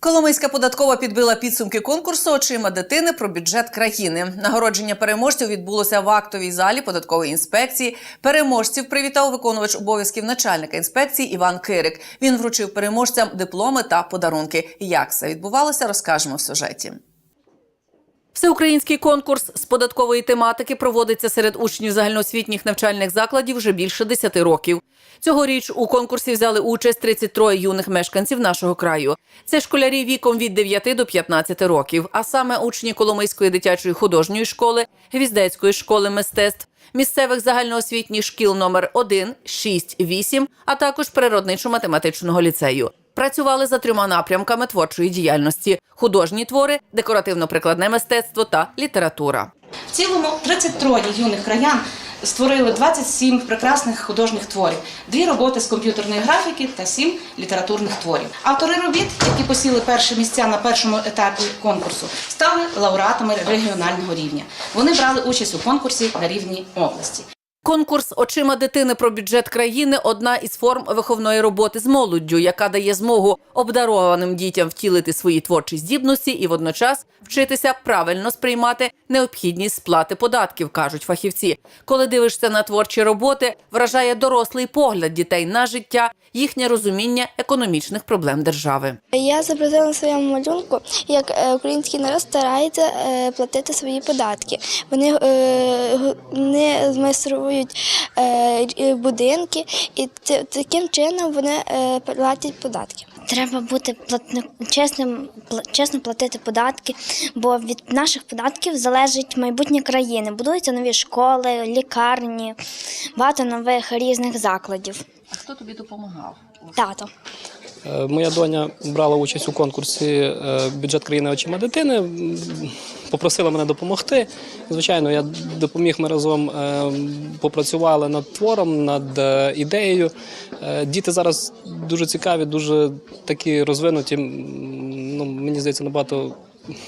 Коломийська податкова підбила підсумки конкурсу очима дитини про бюджет країни. Нагородження переможців відбулося в актовій залі податкової інспекції. Переможців привітав виконувач обов'язків начальника інспекції Іван Кирик. Він вручив переможцям дипломи та подарунки. Як це відбувалося, розкажемо в сюжеті. Всеукраїнський конкурс з податкової тематики проводиться серед учнів загальноосвітніх навчальних закладів вже більше 10 років. Цьогоріч у конкурсі взяли участь 33 юних мешканців нашого краю. Це школярі віком від 9 до 15 років, а саме учні Коломийської дитячої художньої школи, Гвіздецької школи мистецтв, місцевих загальноосвітніх шкіл номер 1, 6, 8, а також природничо-математичного ліцею. Працювали за трьома напрямками творчої діяльності: художні твори, декоративно-прикладне мистецтво та література. В цілому 33 юних краян створили 27 прекрасних художніх творів, дві роботи з комп'ютерної графіки та сім літературних творів. Автори робіт, які посіли перші місця на першому етапі конкурсу, стали лауреатами регіонального рівня. Вони брали участь у конкурсі на рівні області. Конкурс очима дитини про бюджет країни одна із форм виховної роботи з молоддю, яка дає змогу обдарованим дітям втілити свої творчі здібності і водночас вчитися правильно сприймати необхідність сплати податків, кажуть фахівці. Коли дивишся на творчі роботи, вражає дорослий погляд дітей на життя, їхнє розуміння економічних проблем держави. Я зобразила на своєму малюнку, як е, український народ старається е, платити свої податки. Вони, е, г- змайструють е, будинки, і т- таким чином вони е, платять податки. Треба бути платник чесним, пла- чесно платити податки, бо від наших податків залежить майбутнє країни. Будуються нові школи, лікарні, багато нових різних закладів. А хто тобі допомагав? Тато. Е, Моя доня брала участь у конкурсі Бюджет країни очима дитини. Попросила мене допомогти. Звичайно, я допоміг. Ми разом е, попрацювали над твором, над е, ідеєю. Е, Діти зараз дуже цікаві, дуже такі розвинуті. Ну, мені здається, набагато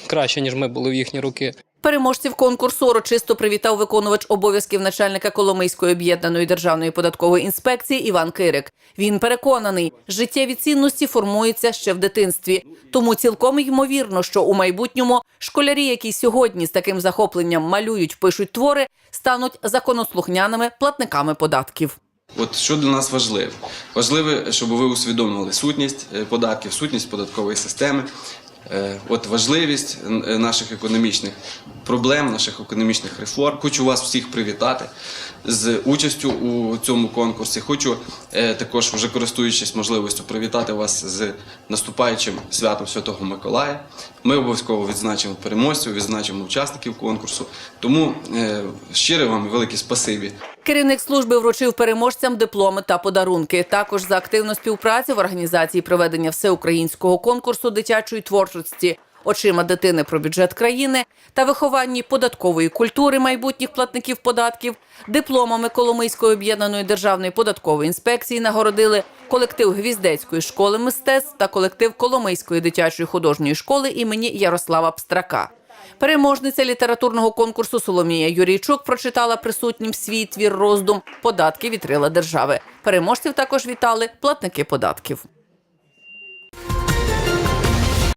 краще, ніж ми були в їхні роки. Переможців конкурсу урочисто привітав виконувач обов'язків начальника Коломийської об'єднаної державної податкової інспекції Іван Кирик. Він переконаний, життєві цінності формуються ще в дитинстві. Тому цілком ймовірно, що у майбутньому школярі, які сьогодні з таким захопленням малюють, пишуть твори, стануть законослухняними платниками податків. От що для нас важливо? Важливо, щоб ви усвідомлювали сутність е, податків, сутність податкової системи, от важливість е, наших економічних проблем, наших економічних реформ. Хочу вас всіх привітати з участю у цьому конкурсі. Хочу е, також, вже користуючись можливістю, привітати вас з наступаючим святом Святого Миколая. Ми обов'язково відзначимо переможців, відзначимо учасників конкурсу. Тому е, щире вам велике спасибі. Керівник служби вручив переможцям дипломи та подарунки. Також за активну співпрацю в організації проведення всеукраїнського конкурсу дитячої творчості очима дитини про бюджет країни та вихованні податкової культури майбутніх платників податків дипломами Коломийської об'єднаної державної податкової інспекції нагородили колектив Гвіздецької школи мистецтв та колектив Коломийської дитячої художньої школи імені Ярослава Пстрака. Переможниця літературного конкурсу Соломія Юрійчук прочитала присутнім свій твір роздум Податки вітрила держави. Переможців також вітали платники податків.